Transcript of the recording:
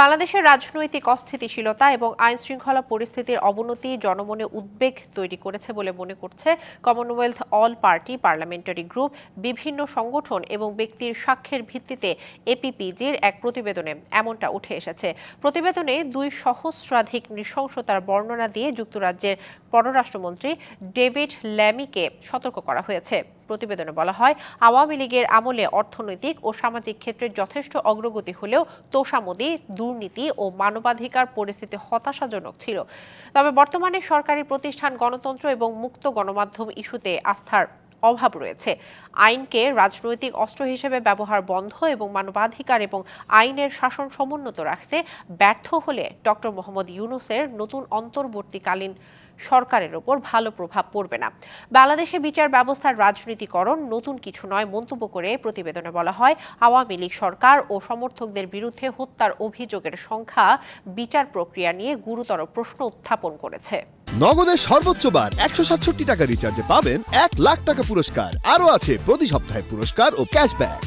বাংলাদেশের রাজনৈতিক অস্থিতিশীলতা এবং আইন শৃঙ্খলা পরিস্থিতির অবনতি জনমনে উদ্বেগ তৈরি করেছে বলে মনে করছে Commonwealth all party parliamentary group বিভিন্ন সংগঠন এবং ব্যক্তির সাক্ষ্যের ভিত্তিতে এপিপিজির এক প্রতিবেদনে এমনটা উঠে এসেছে। প্রতিবেদনে দুই সহস্রাধিক নৃশংসতার বর্ণনা দিয়ে যুক্তরাজ্যের পররাষ্ট্রমন্ত্রী ডেভিড ল্যামিকে সতর্ক করা হয়েছে। প্রতিবেদনে বলা হয়, আওয়ামী লীগের আমলে অর্থনৈতিক ও সামাজিক ক্ষেত্রে যথেষ্ট অগ্রগতি হলেও তোষামোদি, দুর্নীতি ও মানবাধিকার পরিস্থিতি হতাশাজনক ছিল। তবে বর্তমানে সরকারি প্রতিষ্ঠান, গণতন্ত্র এবং মুক্ত গণমাধ্যম ইস্যুতে আস্থার অভাব রয়েছে। আইনকে রাজনৈতিক অস্ত্র হিসেবে ব্যবহার বন্ধ এবং মানবাধিকার এবং আইনের শাসন সমুন্নত রাখতে ব্যর্থ হলে ডক্টর মোহাম্মদ ইউনুসের নতুন অন্তর্বর্তীকালীন সরকারের ওপর ভালো প্রভাব পড়বে না। বাংলাদেশে বিচার ব্যবস্থার রাজনীতিকরণ নতুন কিছু নয় মন্তব্য করে প্রতিবেদনে বলা হয়, আওয়ামী লীগ সরকার ও সমর্থকদের বিরুদ্ধে হত্যার অভিযোগের সংখ্যা বিচার প্রক্রিয়া নিয়ে গুরুতর প্রশ্ন উত্থাপন করেছে। নগদের সর্বোচ্চ বার একশো সাতষট্টি টাকা রিচার্জে পাবেন এক লাখ টাকা পুরস্কার। আরও আছে প্রতি সপ্তাহে পুরস্কার ও ক্যাশব্যাক